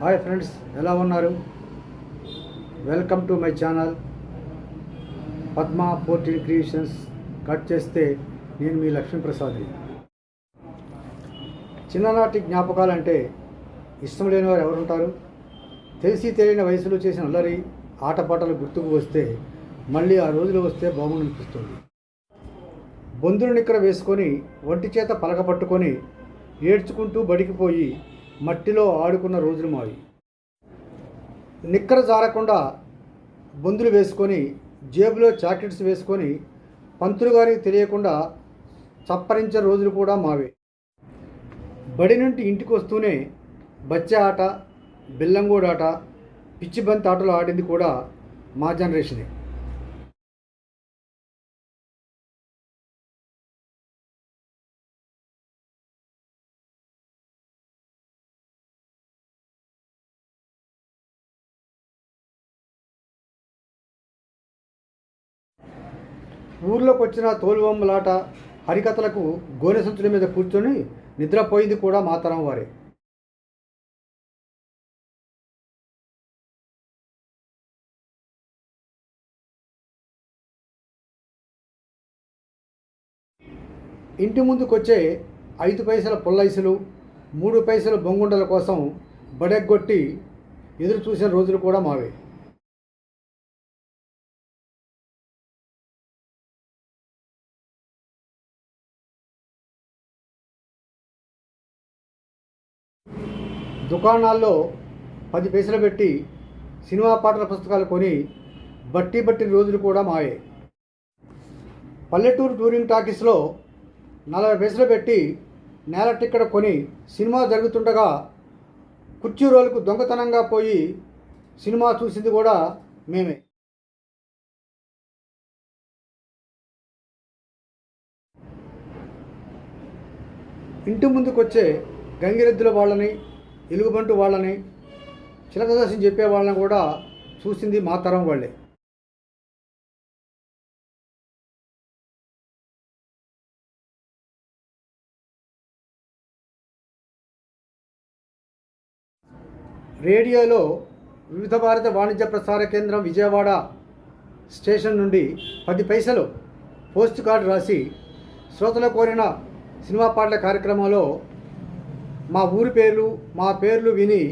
Hi friends ఎలా ఉన్నారు? Welcome to my channel Padma fourteen creations cut చేస్తే నేను మీ లక్ష్మీప్రసాద్ని చిన్ననాటి జ్ఞాపకాలంటే ఇష్టం లేని వారు ఎవరుంటారు? తెలిసి తెలియని వయసులో చేసిన అల్లరి ఆటపాటలు గుర్తుకు వస్తే మళ్ళీ ఆ రోజులు వస్తే బాగుండనిపిస్తుంది బొందులు నిక్కర వేసుకొని ఒంటి చేత పలక పట్టుకొని ఏడ్చుకుంటూ బడికి పోయి మట్టిలో ఆడుకున్న రోజులు మావి. నిక్కర జారకుండా బొందులు వేసుకొని జేబులో చాకెట్స్ వేసుకొని పంతులు గారికి తెలియకుండా చప్పరించే రోజులు కూడా మావే. బడి నుండి ఇంటికి వస్తూనే బచ్చే ఆట బిల్లంగూడాట పిచ్చి బంతి ఆటలు ఆడింది కూడా మా జనరేషనే. ఊర్లోకి వచ్చిన తోలుబొమ్మలాట హరికథలకు గోనె సంచుల మీద కూర్చొని నిద్రపోయింది కూడా మాతరం వారే. ఇంటి ముందుకొచ్చే ఐదు పైసల పుల్లైసులు మూడు పైసల బొంగుండల కోసం బడెగ్గొట్టి ఎదురు చూసిన రోజులు కూడా మావే. దుకాణాల్లో పది పైసలు పెట్టి సినిమా పాటల పుస్తకాలు కొని బట్టి బట్టిన రోజులు కూడా మావే. పల్లెటూరు టూరింగ్ టాకీస్లో నలభై పైసలు పెట్టి నేల టిక్కెట్ కొని సినిమా జరుగుతుండగా కుర్చీ రోలుకు దొంగతనంగా పోయి సినిమా చూసింది కూడా మేమే. ఇంటి ముందుకు వచ్చే గంగిరెద్దుల వాళ్ళని ఎలుగుబంటు వాళ్ళని చిలకదర్శనం చెప్పే వాళ్ళని కూడా చూసింది మా తరం వాళ్ళే. రేడియోలో వివిధ భారత వాణిజ్య ప్రసార కేంద్రం విజయవాడ స్టేషన్ నుండి పది పైసలు పోస్ట్ కార్డు రాసి శ్రోతలు కోరిన సినిమా పాటల కార్యక్రమంలో మా ఊరి పేర్లు మా పేర్లు విని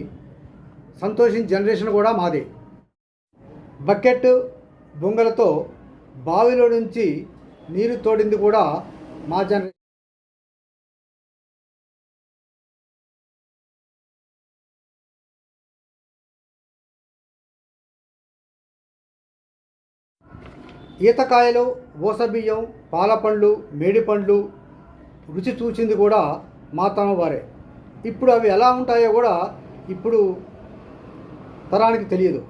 సంతోషించిన జనరేషన్ కూడా మాదే. బకెట్ బొంగలతో బావిలో నుంచి నీరు తోడింది కూడా మా జనరేషన్ ఈతకాయలు ఓసబియ్యం పాలపండ్లు మేడిపండ్లు రుచి చూచింది కూడా మా తమ వారే. ఇప్పుడు అవి ఎలా ఉంటాయో కూడా ఇప్పుడు తరానికి తెలియదు.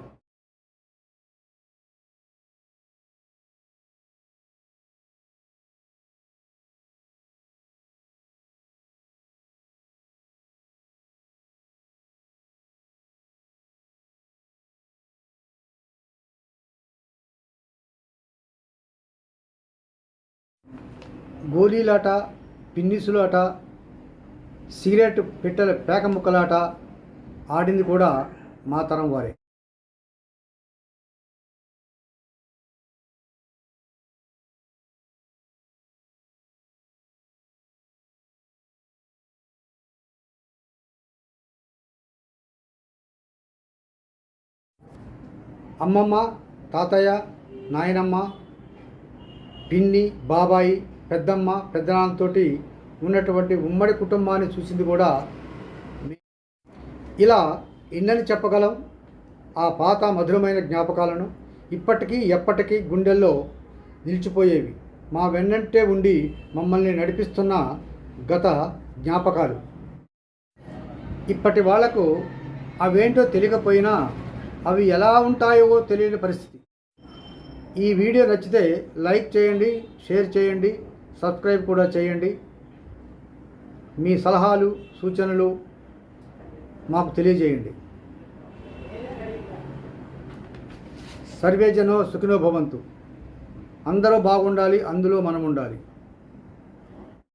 గోళీలాట పిన్నిసులాట సిగరెట్ పెట్టెల పేక ముక్కలాట ఆడింది కూడా మా తరం వారే. అమ్మమ్మ తాతయ్య నాయనమ్మ పిన్ని బాబాయి పెద్దమ్మ పెద్దనాన్నతోటి ఉన్నటువంటి ఉమ్మడి కుటుంబాన్ని చూసింది కూడా ఇలా ఎన్నని చెప్పగలం? ఆ పాత మధురమైన జ్ఞాపకాలను ఇప్పటికీ ఎప్పటికీ గుండెల్లో నిలిచిపోయేవి. మా వెన్నంటే ఉండి మమ్మల్ని నడిపిస్తున్న గత జ్ఞాపకాలు. ఇప్పటి వాళ్ళకు అవేంటో తెలియకపోయినా అవి ఎలా ఉంటాయో తెలియని పరిస్థితి. ఈ వీడియో నచ్చితే లైక్ చేయండి షేర్ చేయండి సబ్స్క్రైబ్ కూడా చేయండి. మీ సలహాలు సూచనలు మాకు తెలియజేయండి. సర్వేజనో సుఖినో భవంతు. అందరూ బాగుండాలి అందులో మనం ఉండాలి